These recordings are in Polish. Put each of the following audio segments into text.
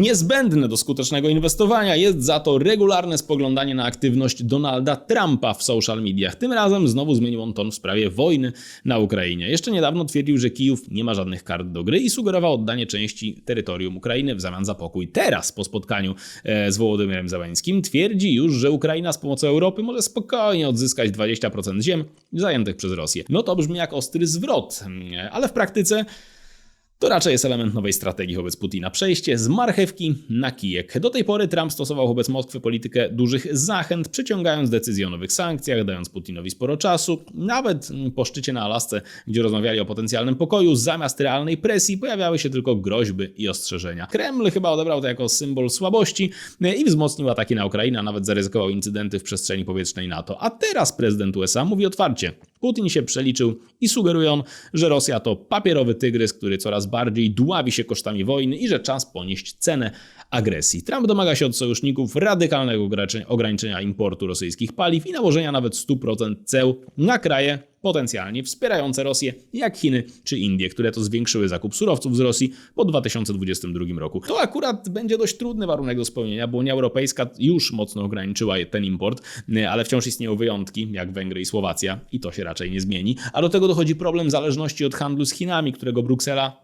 Niezbędne do skutecznego inwestowania jest za to regularne spoglądanie na aktywność Donalda Trumpa w social mediach. Tym razem znowu zmienił on ton w sprawie wojny na Ukrainie. Jeszcze niedawno twierdził, że Kijów nie ma żadnych kart do gry i sugerował oddanie części terytorium Ukrainy w zamian za pokój. Teraz, po spotkaniu e, z Wołodymyrem Zełańskim, twierdzi już, że Ukraina z pomocą Europy może spokojnie odzyskać 20% ziem zajętych przez Rosję. No to brzmi jak ostry zwrot, mm, ale w praktyce to raczej jest element nowej strategii wobec Putina. Przejście z marchewki na kijek. Do tej pory Trump stosował wobec Moskwy politykę dużych zachęt, przyciągając decyzje o nowych sankcjach, dając Putinowi sporo czasu. Nawet po szczycie na Alasce, gdzie rozmawiali o potencjalnym pokoju, zamiast realnej presji pojawiały się tylko groźby i ostrzeżenia. Kreml chyba odebrał to jako symbol słabości i wzmocnił ataki na Ukrainę, a nawet zaryzykował incydenty w przestrzeni powietrznej NATO. A teraz prezydent USA mówi otwarcie. Putin się przeliczył i sugeruje on, że Rosja to papierowy tygrys, który coraz bardziej dławi się kosztami wojny i że czas ponieść cenę agresji. Trump domaga się od sojuszników radykalnego ograniczenia- importu rosyjskich paliw i nałożenia nawet 100% ceł na kraje potencjalnie wspierające Rosję, jak Chiny czy Indie, które to zwiększyły zakup surowców z Rosji po 2022 roku. To akurat będzie dość trudny warunek do spełnienia, bo Unia Europejska już mocno ograniczyła ten import, ale wciąż istnieją wyjątki, jak Węgry i Słowacja, i to się raczej nie zmieni. A do tego dochodzi problem zależności od handlu z Chinami, którego Bruksela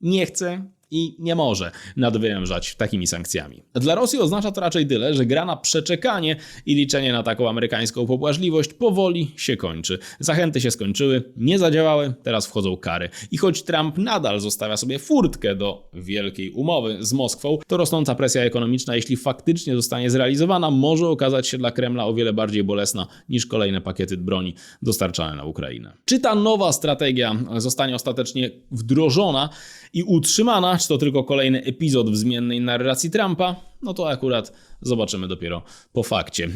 nie chce i nie może nadwyrężać takimi sankcjami. Dla Rosji oznacza to raczej tyle, że gra na przeczekanie i liczenie na taką amerykańską pobłażliwość powoli się kończy. Zachęty się skończyły, nie zadziałały, teraz wchodzą kary. I choć Trump nadal zostawia sobie furtkę do wielkiej umowy z Moskwą, to rosnąca presja ekonomiczna, jeśli faktycznie zostanie zrealizowana, może okazać się dla Kremla o wiele bardziej bolesna niż kolejne pakiety broni dostarczane na Ukrainę. Czy ta nowa strategia zostanie ostatecznie wdrożona i utrzymana, czy to tylko kolejny epizod w zmiennej narracji Trumpa? No to akurat zobaczymy dopiero po fakcie.